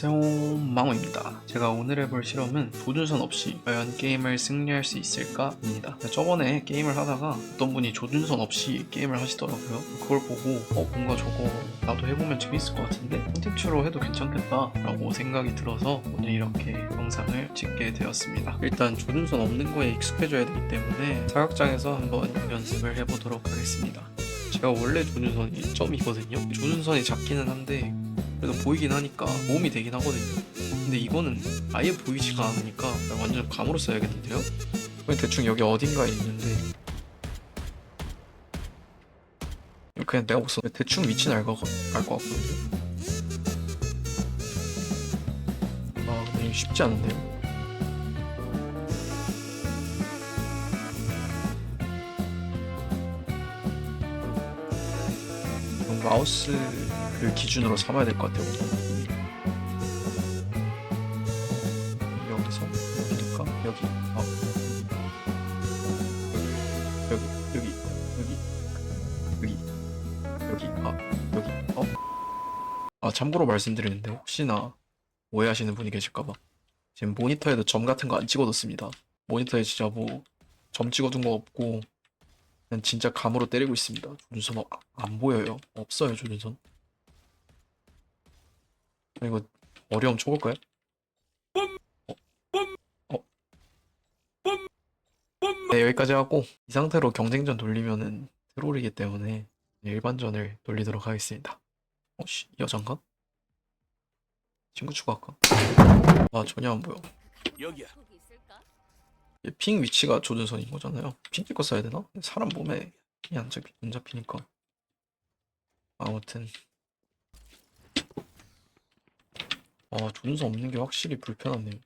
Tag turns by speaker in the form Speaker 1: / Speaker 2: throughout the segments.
Speaker 1: 안녕하세요 망호입니다. 제가 오늘 해볼 실험은 조준선 없이 과연 게임을 승리할 수 있을까 입니다. 저번에 게임을 하다가 어떤 분이 조준선 없이 게임을 하시더라고요. 그걸 보고 어 뭔가 저거 나도 해보면 재밌을 것 같은데 콘텐츠로 해도 괜찮겠다 라고 생각이 들어서 오늘 이렇게 영상을 찍게 되었습니다. 일단 조준선 없는 거에 익숙해져야 되기 때문에 사격장에서 한번 연습을 해보도록 하겠습니다. 제가 원래 조준선이 1점이거든요. 조준선이 작기는 한데 그래도 보이긴 하니까 도움이 되긴 하거든요. 근데 이거는 아예 보이지가 않으니까 완전 감으로 써야겠는데요? 대충 여기 어딘가에 있는데 그냥 내가 못 써. 대충 위치는 알 것, 알것 같거든요. 아 근데 쉽지 않은데요? 마우스 를 기준으로 삼아야 될 것 같아요. 여기서 여기니까 여기 아 여기 여기 여기 여기 여기 아 여기 어. 아 참고로 말씀드리는데 혹시나 오해하시는 분이 계실까봐 지금 모니터에도 점 같은 거 안 찍어뒀습니다. 모니터에 진짜 뭐 점 찍어둔 거 없고 그냥 진짜 감으로 때리고 있습니다. 조준선 어, 안 보여요. 없어요 조준선. 아, 이거 어려움 쳐볼까요? 어? 어? 네 여기까지 하고 이 상태로 경쟁전 돌리면은 트롤이기 때문에 일반전을 돌리도록 하겠습니다. 어씨 여잔가? 친구 추가할까? 아 전혀 안 보여.
Speaker 2: 여기야.
Speaker 1: 이핑 위치가 조준선인 거잖아요. 핑 찍고 써야 되나? 사람 몸에 핑이 안, 잡히, 안 잡히니까. 아무튼. 아, 조준선 없는 게 확실히 불편하네요.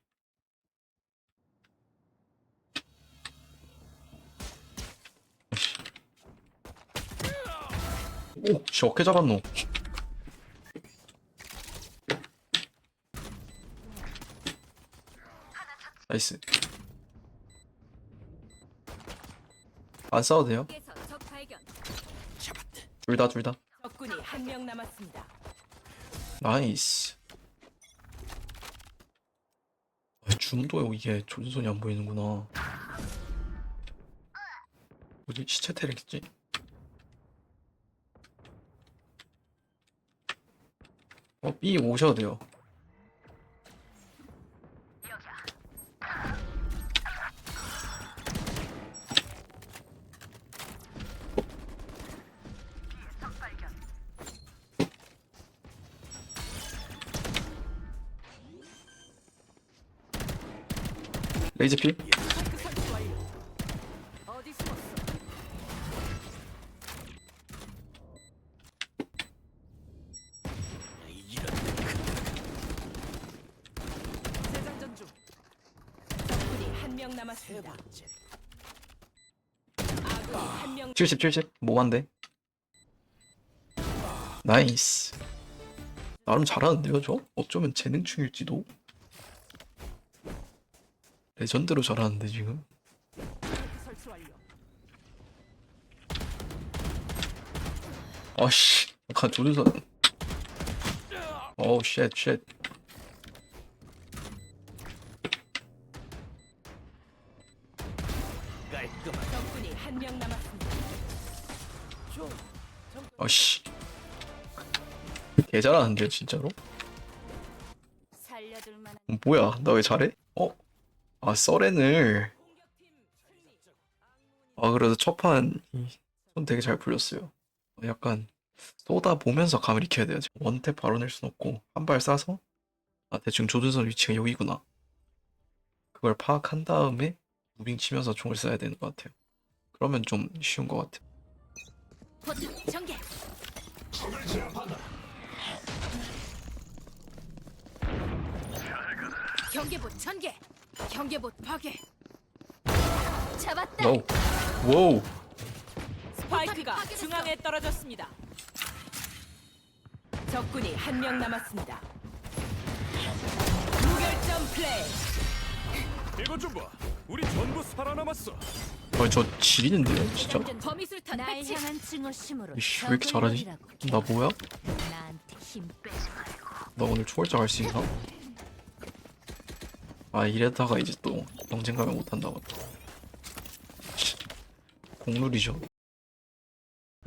Speaker 1: 오, 씨, 어깨 잡았노. 나이스. 안 싸워도 돼요? 둘 다, 둘 다.
Speaker 3: 적군이 한 명 남았습니다.
Speaker 1: 나이스. 아, 중도에 이게 조준선이 안 보이는구나. 뭐지? 시체 테레겠지? 어, B 오셔도 돼요. 레이즈 필?
Speaker 3: 스파이크 설치 완료. 어디 숨었어?
Speaker 2: 이런
Speaker 3: 재장전 중. 적군이
Speaker 2: 한명세
Speaker 3: 남았습니다.
Speaker 2: 번째.
Speaker 3: 아군이 한 명.
Speaker 1: 70, 70. 뭐한데? 나이스. 나름 잘하는데요, 저? 어쩌면 재능충일지도? 레전드로 잘하는데, 지금? 아씨. 아까 조준선. 어우, 쉣, 쉣.
Speaker 2: 깔끔한.
Speaker 3: 적군이 한 명 남았습니다.
Speaker 2: 좀.
Speaker 1: 아씨. 개 잘하는데요, 진짜로?
Speaker 3: 만한
Speaker 1: 뭐야, 나 왜 잘해? 어? 아, 서렌을. 아, 그래도 첫판 손 되게 잘 풀렸어요. 약간 쏘다 보면서 감을 익혀야 돼요. 원탭 바로 낼 순 없고 한발 쏴서 아 대충 조준선 위치가 여기구나. 그걸 파악한 다음에 무빙 치면서 총을 쏴야 되는 것 같아요. 그러면 좀 쉬운 것 같아요.
Speaker 3: 경계봇 전개. 경계봇 파괴. 잡았다.
Speaker 1: 와우, 와우.
Speaker 3: 스파이크가 파괴됐어. 중앙에 떨어졌습니다. 적군이 한 명 남았습니다. 무결점 플레이.
Speaker 2: 이것 좀 봐. 우리 전부 살아남았어.
Speaker 1: 어, 저 지리는데요, 진짜.
Speaker 3: 범위술탄
Speaker 4: 날
Speaker 3: 배치.
Speaker 4: 향한 증오심으로
Speaker 1: 이씨, 왜 이렇게 잘하지? 나 뭐야?
Speaker 4: 나한테
Speaker 1: 힘나 오늘 초월자 갈 수 있나? 아 이랬다가 이제 또 경쟁 가면 못한다고 또 공룰이죠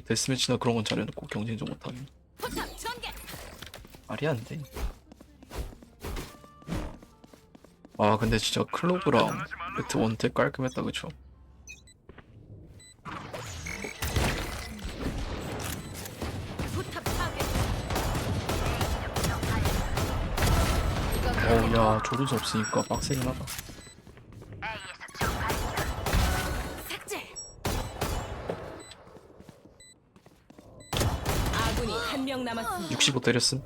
Speaker 1: 데스매치나 그런 건 잘해놓고 경쟁 좀
Speaker 3: 전개.
Speaker 1: 말이 안돼 아 근데 진짜 클로브랑 매트 원택 깔끔했다 그쵸? 어우 야 조르스 없으니까 빡세긴 하다.
Speaker 3: 아군이 한 명 남았습니다.
Speaker 1: 65 때렸음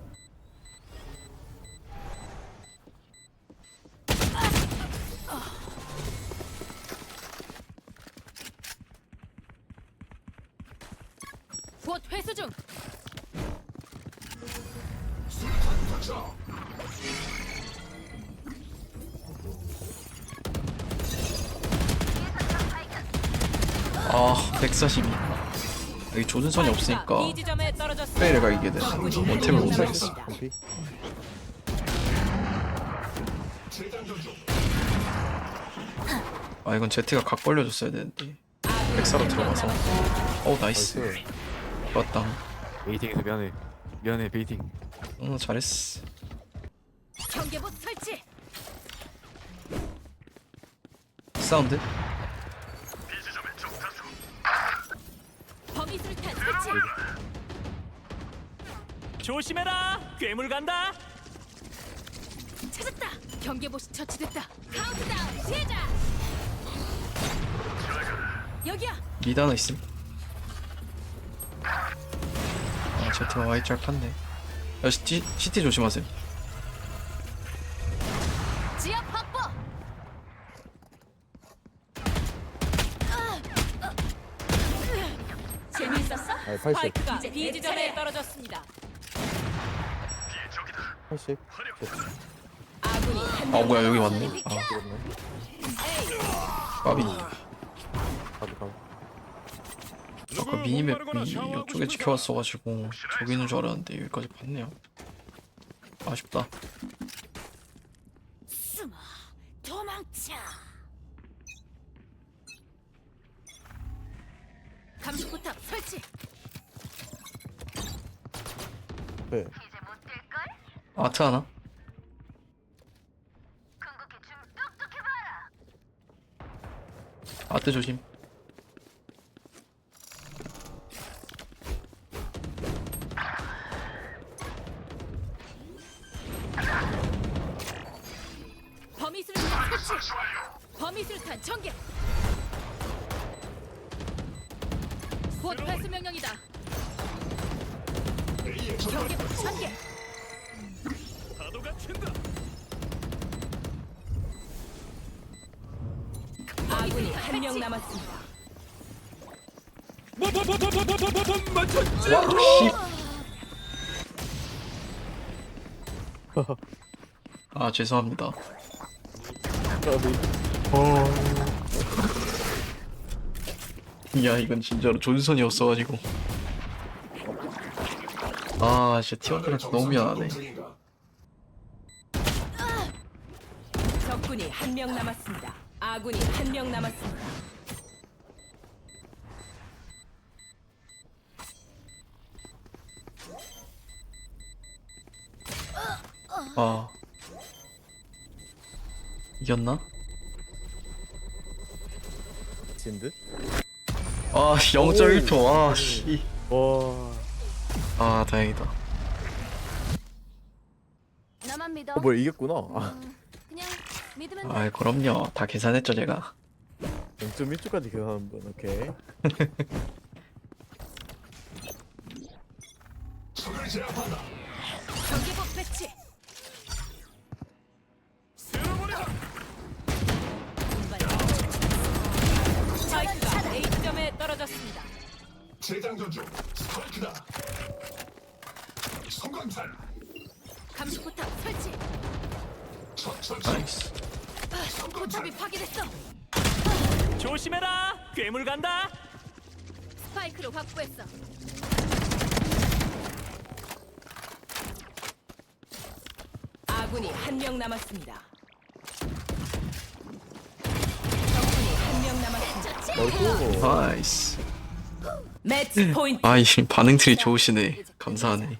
Speaker 3: 곧 회수 중.
Speaker 1: 아 142. 여기 조준선이 없으니까. 페이레가 이게 돼
Speaker 3: 한명
Speaker 1: 못.
Speaker 4: 컴피
Speaker 1: 아 이건 제트가 각 벌려줬어야 되는데. 백사로 들어가서. 어 나이스.
Speaker 4: 나이스.
Speaker 1: 좋았다.
Speaker 4: 베이팅에서 미안해. 미안해 베이팅.
Speaker 1: 응 잘했어.
Speaker 3: 경계봇 설치.
Speaker 1: 사운드?
Speaker 3: 범 위 술탄 설치.
Speaker 2: 조심해라. 괴물 간다.
Speaker 3: 찾았다. 경계봇이 처치됐다. 카운트다운 시작. 여기야.
Speaker 1: 미드 하나 있음 아 제트가 Y짤 팠네 야 CT, CT 조심하세요
Speaker 4: 80
Speaker 3: 스파이크가 B 지점에 떨어졌습니다.
Speaker 4: 80
Speaker 3: 아군이
Speaker 1: 한아
Speaker 3: 명.
Speaker 1: 뭐야 여기 왔네. 아.
Speaker 4: 그렇네.
Speaker 1: 까비.
Speaker 4: 가도 가도
Speaker 1: 아까 미니맵이 이쪽에 지켜왔어가지고 저기 있는 줄 알았는데 여기까지 봤네요. 아쉽다.
Speaker 3: 숨어. 도망쳐. 감시포탑 설치.
Speaker 4: 네
Speaker 1: 아트 하나? 아트 조심
Speaker 3: 범위술탄 설치. 범위술탄 전개. 곧 회수 명령이다. 경계부 전개.
Speaker 2: 파도가 튄다.
Speaker 3: 아군이 한 명 남았습니다.
Speaker 2: 뭐뭐뭐뭐뭐뭐뭐 맞췄.
Speaker 1: 아 죄송합니다 야 이건 진짜로 존선이었어가지고 아 진짜 티원들한테 너무 미안하네
Speaker 3: 적군이 한 명 남았습니다. 아군이 한 명 남았습니다.
Speaker 1: 아 이겼나?
Speaker 4: 진듯
Speaker 1: 아 0.1초 아씨
Speaker 4: 와
Speaker 1: 아 다행이다
Speaker 5: 나만 믿어.
Speaker 4: 어, 뭐야 이겼구나 아
Speaker 5: 그냥 믿으면 돼.
Speaker 1: 아 그럼요 다 계산했죠 제가
Speaker 4: 0.1초까지 계산하는 분 오케이
Speaker 3: 경계부 배치. 스파이크가 A 지점에 떨어졌습니다.
Speaker 6: 재장전 중 스파이크다 성광탄
Speaker 3: 감시포탑 설치.
Speaker 1: 나이스
Speaker 3: 포탑이 파괴됐어.
Speaker 2: 조심해라. 괴물 간다.
Speaker 3: 스파이크를 확보했어. 아군이 한 명 남았습니다. 적군이 한 명 남았습니다.
Speaker 4: 어이구.
Speaker 1: 나이스
Speaker 3: 매치 포인트.
Speaker 1: 아이 반응들이 좋으시네 감사하네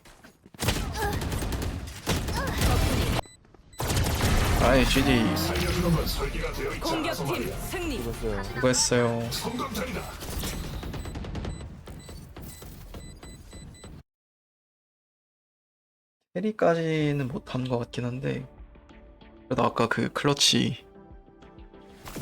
Speaker 1: 아이
Speaker 6: 않아서
Speaker 3: 공격팀. 승리.
Speaker 1: 수고했어요. 캐리까지는 못한 것 같긴 한데 그래도 아까 그 클러치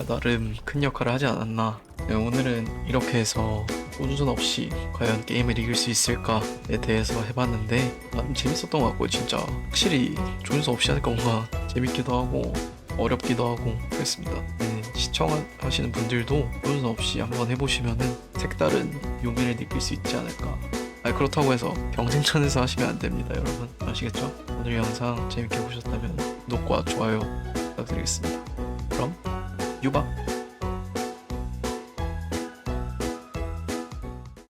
Speaker 1: 나름 큰 역할을 하지 않았나 네, 오늘은 이렇게 해서 소주전 없이 과연 게임을 이길 수 있을까에 대해서 해봤는데 나름 재밌었던 것 같고요 진짜 확실히 조준선 없이 하니까 뭔가 재밌기도 하고 어렵기도 하고 그랬습니다 네, 시청하시는 분들도 조준선 없이 한번 해보시면은 색다른 묘미를 느낄 수 있지 않을까 아 그렇다고 해서 경쟁천에서 하시면 안 됩니다, 여러분. 아시겠죠? 오늘 영상 재밌게 보셨다면 구독과 좋아요 부탁드리겠습니다. 그럼 유바.